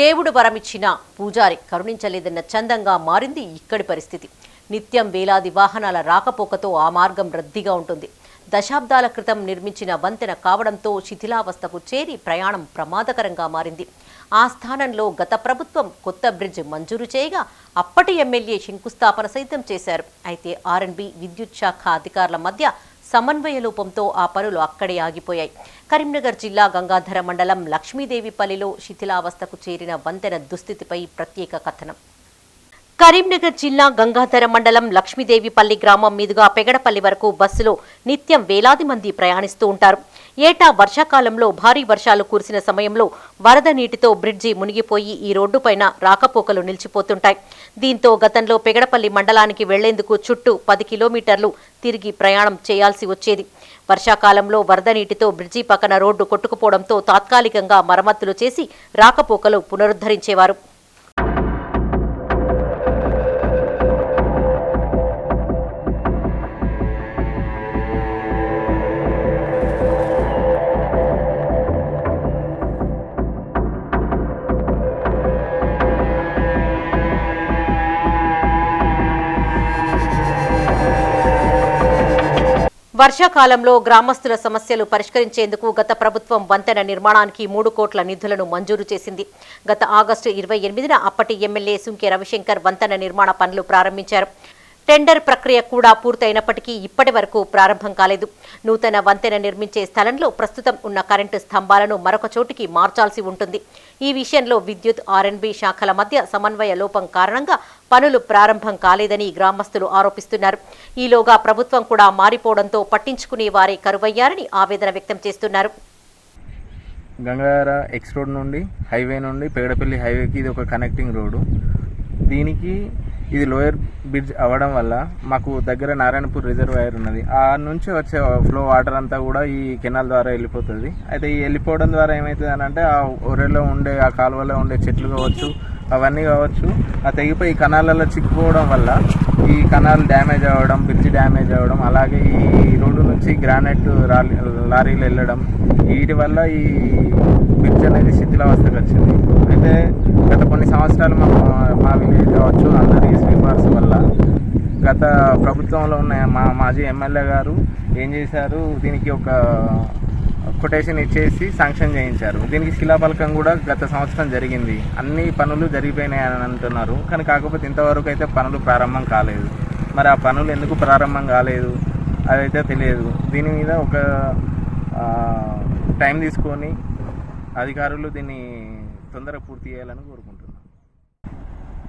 దేవుడు వరమిచ్చిన పూజారి కరుణించలేదన్న చందంగా మారింది ఇక్కడి పరిస్థితి. నిత్యం వేలాది వాహనాల రాకపోకతో ఆ మార్గం రద్దీగా ఉంటుంది. దశాబ్దాల క్రితం నిర్మించిన వంతెన కావడంతో శిథిలావస్థకు చేరి ప్రయాణం ప్రమాదకరంగా మారింది. ఆ స్థానంలో గత ప్రభుత్వం కొత్త బ్రిడ్జ్ మంజూరు చేయగా అప్పటి ఎమ్మెల్యే శంకుస్థాపన సైతం చేశారు. అయితే ఆర్ఎన్బి విద్యుత్ శాఖ అధికారుల మధ్య సమన్వయ లోపంతో ఆ పనులు అక్కడే ఆగిపోయాయి. కరీంనగర్ జిల్లా గంగాధర మండలం లక్ష్మీదేవిపల్లిలో శిథిలావస్థకు చేరిన వంతెన దుస్థితిపై ప్రత్యేక కథనం. కరీంనగర్ జిల్లా గంగాధర మండలం లక్ష్మీదేవిపల్లి గ్రామం మీదుగా పెగడపల్లి వరకు బస్సులో నిత్యం వేలాది మంది ప్రయాణిస్తూ ఉంటారు. ఏటా వర్షాకాలంలో భారీ వర్షాలు కురిసిన సమయంలో వరద నీటితో బ్రిడ్జి మునిగిపోయి ఈ రోడ్డుపైన రాకపోకలు నిలిచిపోతుంటాయి. దీంతో గతంలో పెగడపల్లి మండలానికి వెళ్ళేందుకు చుట్టూ పది కిలోమీటర్లు తిరిగి ప్రయాణం చేయాల్సి వచ్చేది. వర్షాకాలంలో వరద నీటితో బ్రిడ్జి పక్కన రోడ్డు కొట్టుకుపోవడంతో తాత్కాలికంగా మరమ్మతులు చేసి రాకపోకలు పునరుద్ధరించేవారు. వర్షాకాలంలో గ్రామస్తుల సమస్యలు పరిష్కరించేందుకు గత ప్రభుత్వం వంతెన నిర్మాణానికి మూడు కోట్ల నిధులను మంజూరు చేసింది. గత ఆగస్టు ఇరవై ఎనిమిదిన అప్పటి ఎమ్మెల్యే సుంకె రవిశంకర్ వంతెన నిర్మాణ పనులు ప్రారంభించారు. టెండర్ ప్రక్రియ కూడా పూర్తయినప్పటికీ ఇప్పటి వరకు ప్రారంభం కాలేదు. నూతన వంతెన నిర్మించే స్థలంలో ప్రస్తుతం ఉన్న కరెంటు స్తంభాలను మరొక చోటికి మార్చాల్సి ఉంటుంది. ఈ విషయంలో విద్యుత్ ఆర్ఎన్బి శాఖల మధ్య సమన్వయ లోపం కారణంగా పనులు ప్రారంభం కాలేదని గ్రామస్తులు ఆరోపిస్తున్నారు. ఈలోగా ప్రభుత్వం కూడా మారిపోవడంతో పట్టించుకునే వారే కరువయ్యారని ఆవేదన వ్యక్తం చేస్తున్నారు. గంగాధర ఎక్స్ రోడ్ నుండి హైవే నుండి పేడపల్లి హైవేకి ఇది ఒక కనెక్టింగ్ రోడ్డు దీనికి ఇది లోయర్ బ్రిడ్జ్ అవ్వడం వల్ల మాకు దగ్గర నారాయణపూర్ రిజర్వాయర్ ఉన్నది. ఆ నుంచి వచ్చే ఫ్లో వాటర్ అంతా కూడా ఈ కెనాల్ ద్వారా వెళ్ళిపోతుంది. అయితే ఈ వెళ్ళిపోవడం ద్వారా ఏమవుతుంది అని అంటే ఆ ఒరెలో ఉండే ఆ కాలువలో ఉండే చెట్లు కావచ్చు అవన్నీ కావచ్చు ఆ తెగిపోయి ఈ కణాలలో చిక్కుపోవడం వల్ల ఈ కణాలు డ్యామేజ్ అవ్వడం బ్రిడ్జ్ డ్యామేజ్ అవ్వడం అలాగే ఈ రోడ్డు నుంచి గ్రానైట్ రాలి లారీలు వెళ్ళడం వీటి వల్ల ఈ బ్రిడ్జ్ అనేది శిథిలావస్థకు వచ్చింది. అయితే గత కొన్ని సంవత్సరాలు మా మా విలేజ్ కావచ్చు అందరి సిఫార్సు వల్ల గత ప్రభుత్వంలో ఉన్న మా మాజీ ఎమ్మెల్యే గారు ఏం చేశారు? దీనికి ఒక కొటేషన్ ఇచ్చేసి శాంక్షన్ చేయించారు. దీనికి శిలాఫలకం కూడా గత సంవత్సరం జరిగింది. అన్ని పనులు జరిగిపోయినాయి అని అంటున్నారు. కానీ కాకపోతే ఇంతవరకు అయితే పనులు ప్రారంభం కాలేదు. మరి ఆ పనులు ఎందుకు ప్రారంభం కాలేదు? అదైతే తెలియదు. దీని మీద ఒక టైం తీసుకొని అధికారులు దీన్ని తొందరగా పూర్తి చేయాలని కోరుకుంటున్నాం.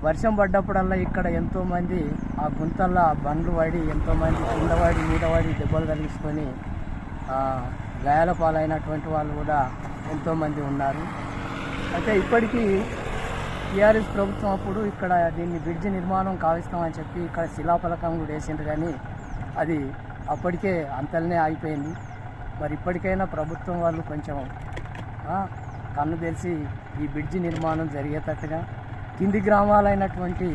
వర్షం పడ్డప్పుడల్లా ఇక్కడ ఎంతోమంది ఆ గుంతల్లో బండ్లు పడి ఎంతోమంది కింద పడి మీద పడి దెబ్బలు తగిలించుకొని గాయాల పాలైనటువంటి వాళ్ళు కూడా ఎంతోమంది ఉన్నారు. అయితే ఇప్పటికీ టీఆర్ఎస్ ప్రభుత్వం అప్పుడు ఇక్కడ దీన్ని బ్రిడ్జ్ నిర్మాణం కావిస్తామని చెప్పి ఇక్కడ శిలాఫలకం కూడా వేసిండ్రు కానీ అది అప్పటికే అంతలనే ఆగిపోయింది. మరి ఇప్పటికైనా ప్రభుత్వం వాళ్ళు కొంచెం కన్ను తెలిసి ఈ బ్రిడ్జి నిర్మాణం జరిగేటట్టుగా కింది గ్రామాలైనటువంటి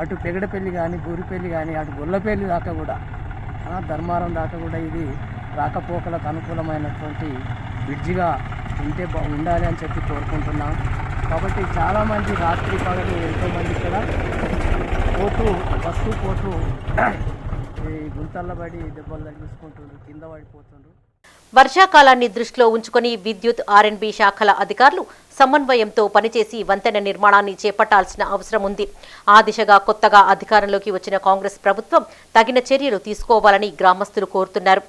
అటు పెగడపల్లి కానీ గూరిపల్లి కానీ అటు గొల్లపల్లి దాకా కూడా ధర్మారం దాకా కూడా ఇది రాకపోకలకు అనుకూలమైనటువంటి బ్రిడ్జిగా ఉంటే ఉండాలి అని చెప్పి కోరుకుంటున్నాం. కాబట్టి చాలామంది రాత్రి పగలు ఎంతోమంది ఇక్కడ పోతూ బస్సు పోతూ ఈ గుంతల్లో పడి దెబ్బలు తగ్గించుకుంటుండ్రు కింద పడిపోతుండ్రు. వర్షాకాలాన్ని దృష్టిలో ఉంచుకొని విద్యుత్ ఆర్ఎన్బి శాఖల అధికారులు సమన్వయంతో పనిచేసి వంతెన నిర్మాణాన్ని చేపట్టాల్సిన అవసరం ఉంది. ఆ దిశగా కొత్తగా అధికారంలోకి వచ్చిన కాంగ్రెస్ ప్రభుత్వం తగిన చర్యలు తీసుకోవాలని గ్రామస్తులు కోరుతున్నారు.